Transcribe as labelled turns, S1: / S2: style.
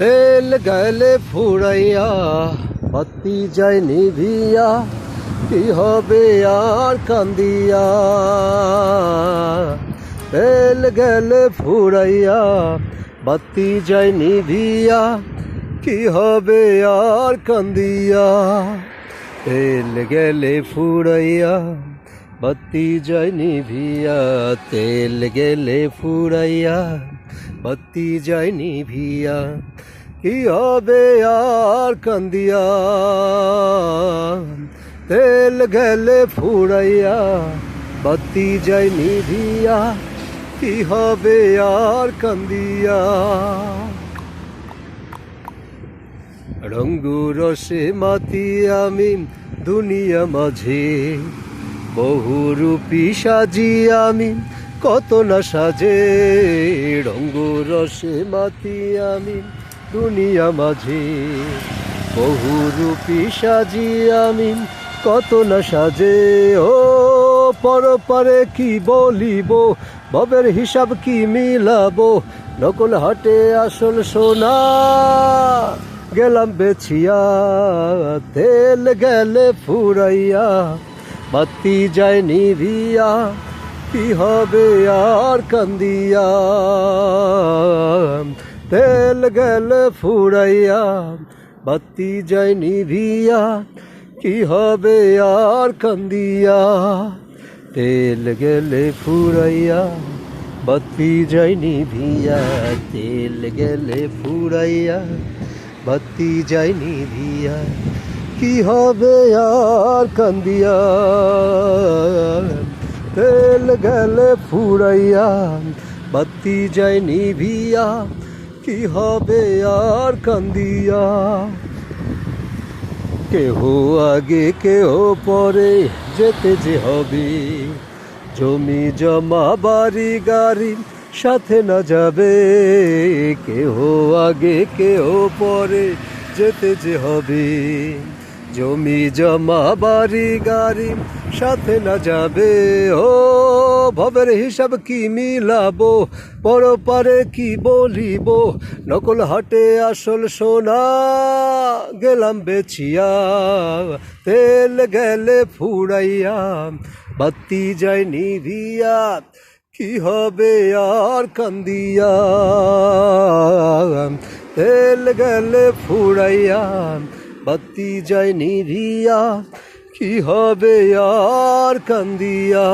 S1: তেল গেলে ফুরাইয়া, বাতি যায় নিভিয়া, কি হবে আর কান্দিয়া। তেল গেলে ফুরাইয়া, বাতি যায় নিভিয়া, কি হবে আর কান্দিয়া। তেল গেলে ফুরাইয়া, বাতি যায় নিভিয়া, তেল গেলে ফুরাইয়া, বাতি যায় নিভিয়া। কি হবে আর কান্দিয়া, তেল গেলে ফুরাইয়া, বাতি যায় নিভিয়া, কি হবে আর কান্দিয়া। রঙ্গু রসে মাতি আমি দুনিয়া মাঝে বহুরূপী সাজি আমি কত না সাজে। রঙ্গু রসে মাতি আমি দুনিয়া মাঝে। বহু বহুরূপী সাজি আমি কত না সাজে। ও পরপারে কি বলিব ববের হিসাব কি মিলাবো? নকল হাটে আসল সোনা, গেলাম বেছিয়া, তেল গেলে ফুরাইয়া, বাতি যায় নিভিয়া, কি হবে আর কান্দিয়া? গেলে ফুরাইয়া বাতি যায় নিভিয়া কি হবে আর কান্দিয়া তেল গেলে ফুরাইয়া বাতি যায় নিভিয়া তেল গেলে ফুরাইয়া বাতি যায় নিভিয়া কি হবে আর কান্দিয়া তেল গেলে ফুরাইয়া বাতি যায় নিভিয়া কি হবে আর কান্দিয়া? কেহ আগে, কেহ পরে যেতে যে হবে। জমি জমা, বাড়ি গাড়ি সাথে না যাবে। কেহ আগে, কেহ পরে যেতে যে হবে। জমি জমা, বাড়ি, গাড়ি, সাথে না যাবে, ও ভবের হিসাব কি মিলাবো? পরপারে কি বলিব? নকল হাটে আসল সোনা, গেলাম বেছিয়া তেল গেলে ফুরাইয়া, বাতি যায় নিভিয়া, কি হবে আর কান্দিয়া? তেল গেলে ফুরাইয়া বাতি যায় নিভিয়া কি হবে আর কান্দিয়া?